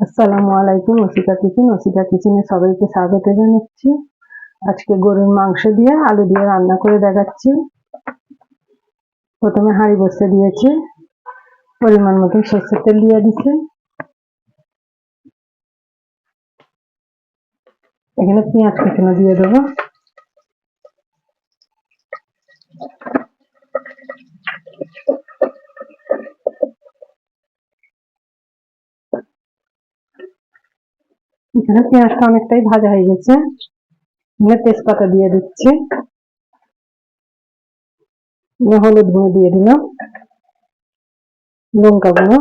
আসসালামু আলাইকুম, ওসিকা কিচেন, ওসিকা কিচেনে সবাইকে স্বাগত জানাচ্ছি। আজকে গরুর মাংস দিয়ে আলু দিয়ে রান্না করে দেখাচ্ছি। প্রথমে হাঁড়ি বসে দিয়েছি। পরিমাণ মতন সর্ষের তেল দিয়ে দিচ্ছি। এখানে পেঁয়াজ কুচনো দিয়ে দেবো। এখানে পেঁয়াজটা অনেকটাই ভাজা হয়ে গেছে। এখানে তেজপাতা দিয়ে দিচ্ছি। হলুদ গুঁড়ো দিয়ে দিলাম। লঙ্কা গুঁড়ো।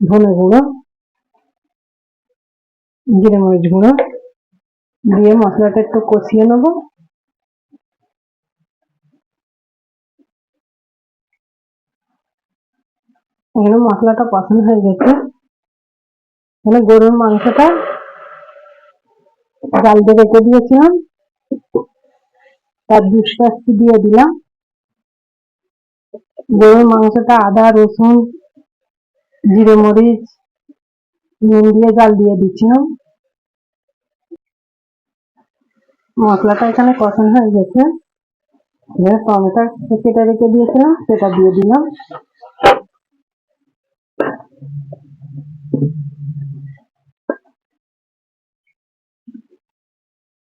ধনে গুঁড়ো। জিরে মরিচ গুঁড়ো। দিয়ে মশলাটা একটু কষিয়ে নেব। এখানে মশলাটা পছন্দ হয়ে গেছে। এখানে গরুর মাংসটা জাল দিয়ে রেখে দিয়েছিলাম। তার দুষ্টাস্তি দিয়ে দিলাম। গরুর মাংসটা আদা, রসুন, জিরে, মরিচ, নুন দিয়ে জাল দিয়ে দিচ্ছিলাম মশলাটা এখানে কষানো হয়ে গেছে। এখানে টমেটো কেটে রেখে দিয়েছিলাম, সেটা দিয়ে দিলাম।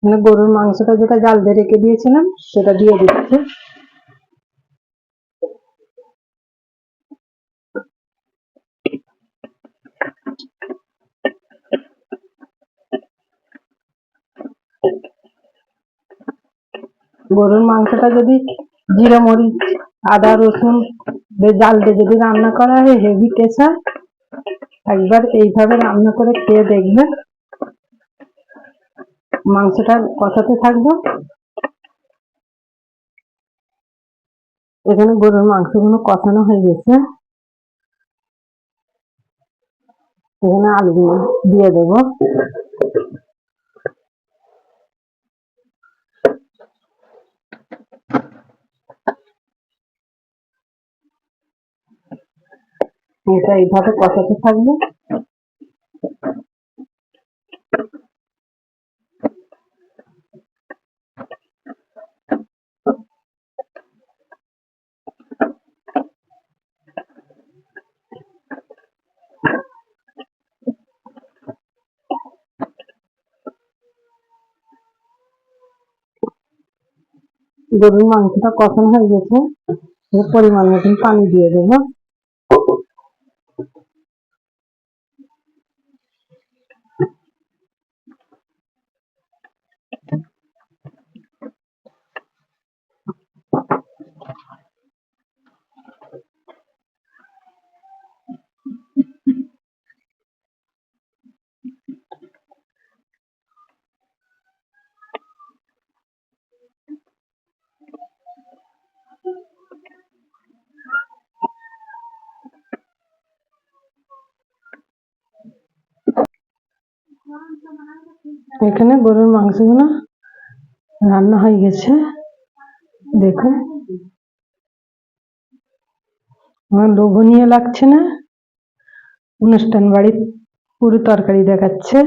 মানে গরুর মাংসটা যেটা জাল দিয়ে রেখে দিয়েছিলাম, সেটা দিয়ে দিচ্ছি। গরুর মাংসটা যদি জিরা মরিচ, আদা, রসুন জাল দিয়ে যদি রান্না করা হয় হেভি টেস্ট একবার এইভাবে রান্না করে খেয়ে দেখবেন। মাংসটা কষাতে থাকব। এখানে গরুর মাংসগুলো কষানো হয়ে গেছে। এখানে আলুগুলো দিয়ে দেবো। এটা এইভাবে কষাতে থাকবে। গরুর মাংসটা কষানো হয়ে গেছে। পরিমাণ মতন পানি দিয়ে দেবো। এখানে গরুর মাংসগুলো রান্না হয়ে গেছে। দেখুন। লোভনীয় লাগছে না। অনুষ্ঠান বাড়ির পুরো তরকারি দেখাচ্ছে।